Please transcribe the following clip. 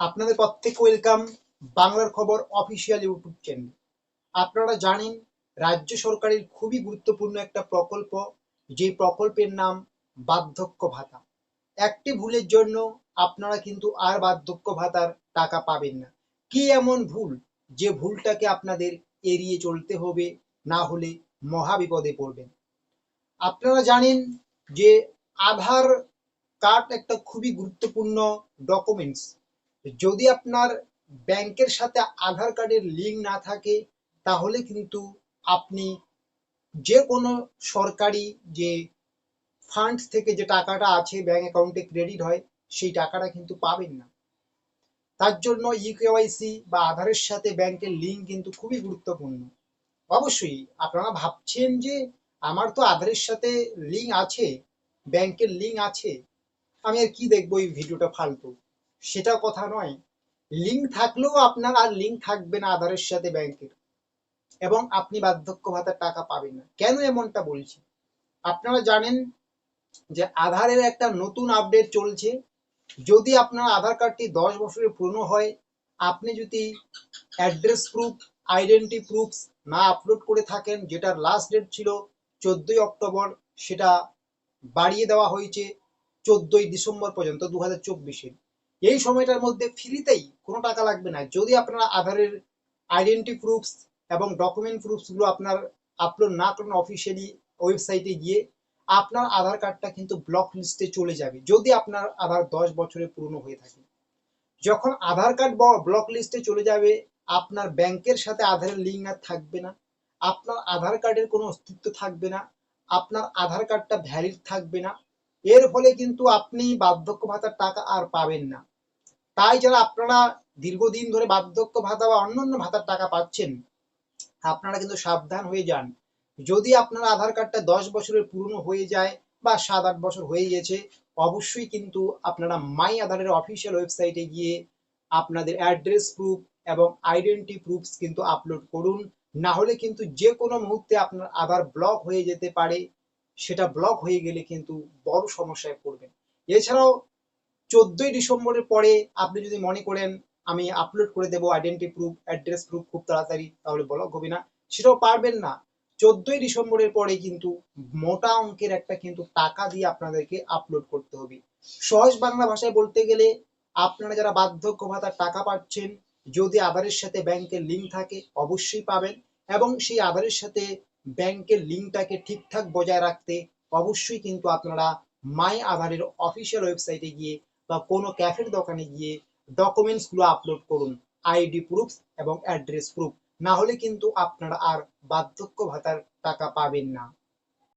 আপনাদের প্রত্যেককে ওয়েলকাম বাংলার খবর অফিসিয়াল ইউটিউব চ্যানেল আপনারা জানেন, রাজ্য সরকারের খুবই গুরুত্বপূর্ণ একটা প্রকল্প, যে প্রকল্পের নাম বার্ধক্য ভাতা। একটি ভুলের জন্য আপনারা কিন্তু আর বার্ধক্য ভাতার টাকা পাবেন না। কি এমন ভুল? যে ভুলটাকে আপনাদের এড়িয়ে চলতে হবে, না হলে মহা বিপদে পড়বেন। আপনারা জানেন যে আধার কার্ড একটা খুবই গুরুত্বপূর্ণ ডকুমেন্টস যদি আপনার ব্যাংকের সাথে আধার কার্ডের লিঙ্ক না থাকে, তাহলে কিন্তু আপনি যে কোনো সরকারি যে ফান্ডস থেকে যে টাকাটা আছে, ব্যাংক অ্যাকাউন্টে ক্রেডিট হয়, সেই টাকাটা কিন্তু পাবেন না। তার জন্য ইকেওয়াইসি বা আধারের সাথে ব্যাংকের লিঙ্ক কিন্তু খুবই গুরুত্বপূর্ণ। অবশ্যই আপনারা ভাবছেন যে আমার তো আধারের সাথে লিঙ্ক আছে, ব্যাংকের লিঙ্ক আছে, আমি আর কি দেখব এই ভিডিওটা ফালতু? সেটা কথা নয়। লিঙ্ক থাকলেও আপনার আর লিঙ্ক থাকবে না আধারের সাথে ব্যাংকের এবং আপনি বার্ধক্য ভাতার টাকা পাবেন না। কেন এমনটা বলছি? আপনারা জানেন যে আধারের একটা নতুন আপডেট চলছে। যদি আপনার আধার কার্ডটি দশ বছরের পুরনো হয়, আপনি যদি অ্যাড্রেস প্রুফ আইডেন্টি প্রুফ না আপলোড করে থাকেন, যেটার লাস্ট ডেট ছিল চোদ্দই অক্টোবর, সেটা বাড়িয়ে দেওয়া হয়েছে চোদ্দই ডিসেম্বর পর্যন্ত দু হাজার চব্বিশে। এই সময়টার মধ্যে ফ্রিতেই কোনো টাকা লাগবে না। যদি আপনারা আধারের আইডেন্টি প্রুফস এবং ডকুমেন্ট প্রুফসগুলো আপনার আপলোড না করেন অফিসিয়ালি ওয়েবসাইটে গিয়ে, আপনার আধার কার্ডটা কিন্তু ব্লক লিস্টে চলে যাবে। যদি আপনার আধার দশ বছরের পুরনো হয়ে থাকে। যখন আধার কার্ড ব্লক লিস্টে চলে যাবে, আপনার ব্যাংকের সাথে আধারের লিঙ্ক আর থাকবে না। আপনার আধার কার্ডের কোনো অস্তিত্ব থাকবে না। আপনার আধার কার্ডটা ভ্যালিড থাকবে না। এর ফলে কিন্তু আপনি বার্ধক্য ভাতার টাকা আর পাবেন না। তাই যারা আপনারা দীর্ঘদিন ধরে বার্ধক্য ভাতা বা অন্যান্য ভাতার টাকা পাচ্ছেন, আপনারা কিন্তু সাবধান হয়ে যান। যদি আপনার আধার কার্ডটা দশ বছরের পুরনো হয়ে যায় বা সাত আট বছর হয়ে গেছে, অবশ্যই কিন্তু আপনারা মাই আধারের অফিসিয়াল ওয়েবসাইটে গিয়ে আপনাদের অ্যাড্রেস প্রুফ এবং আইডেন্টি প্রুফস কিন্তু আপলোড করুন। না হলে কিন্তু যে কোনো মুহূর্তে আপনার আধার ব্লক হয়ে যেতে পারে। সেটা ব্লক হয়ে গেলে কিন্তু বড় সমস্যায় পড়বেন। এছাড়াও চোদ্দই ডিসেম্বরের পরে আপনি যদি মনে করেন আমি আপলোড করে দেবো আইডেন্টি প্রুফ অ্যাড্রেস প্রুফ খুব তাড়াতাড়ি, তাহলে ব্লক হবে না। সেটাও পারবেন না। চোদ্দই ডিসেম্বরের পরে কিন্তু মোটা অঙ্কের একটা কিন্তু টাকা দিয়ে আপনাদেরকে আপলোড করতে হবে। সহজ বাংলা ভাষায় বলতে গেলে আপনারা যারা বার্ধক্য ভাতার টাকা পাচ্ছেন, যদি আধারের সাথে ব্যাংকের লিঙ্ক থাকে, অবশ্যই পাবেন। এবং সেই আধারের সাথে ব্যাংকের লিঙ্কটাকে ঠিকঠাক বজায় রাখতে অবশ্যই কিন্তু আপনারা মাই আধারের অফিসিয়াল ওয়েবসাইটে গিয়ে বা কোনো ক্যাফের দোকানে গিয়ে ডকুমেন্টসগুলো আপলোড করুন আইডি প্রুফ এবং অ্যাড্রেস প্রুফ না হলে কিন্তু আপনারা আর বার্ধক্য ভাতার টাকা পাবেন না।